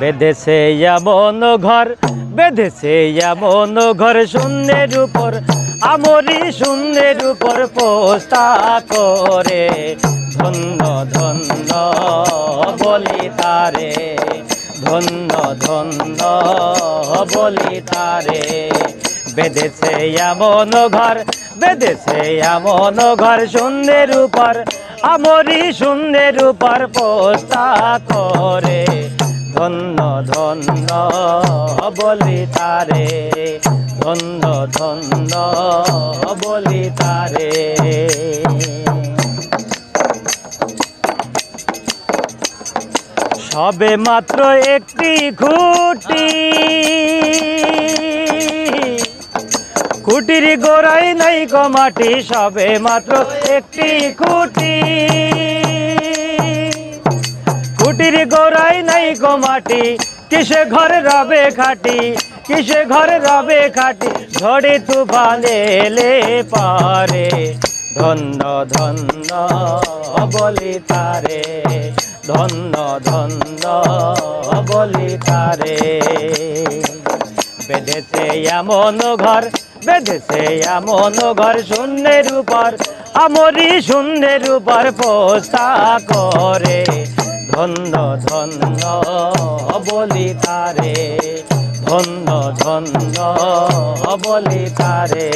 বেঁধেছে এমন ঘর, বেঁধেছে এমন ঘর, শূন্যের উপর, আমরি শূন্যের উপর পোস্তা করে। ধন্য ধন্য বলি তারে, ধন্য ধন্য বলি তারে। বেঁধেছে এমন ঘর, বেঁধেছে এমন ঘর, শূন্যের উপর আমরি শূন্যের উপর পোস্তা করে। ধন্য ধন্য বলি তারে। ধন্য ধন্য বলি তারে। সবে মাত্র একটি খুঁটি খুঁটির গোড়াই নাই কমাটি সবে মাত্র একটি খুঁটি। খুঁটির গোড়াই নাই কমাটি কিসে ঘরে রবে খাটি, কিসে ঘরে রবে খাটি, ঝড়ে তুফান এলে পারে, ধন্য ধন্য বলি তারে, ধন্য ধন্য বলি তারে। বেঁধেছে এমন ঘর বেঁধেছে এমন ঘর শূন্যের উপর, আমরি শূন্যের উপর পোষা করে। ধন্য ধন্য বলি তারে, ধন্য ধন্য বলি তারে।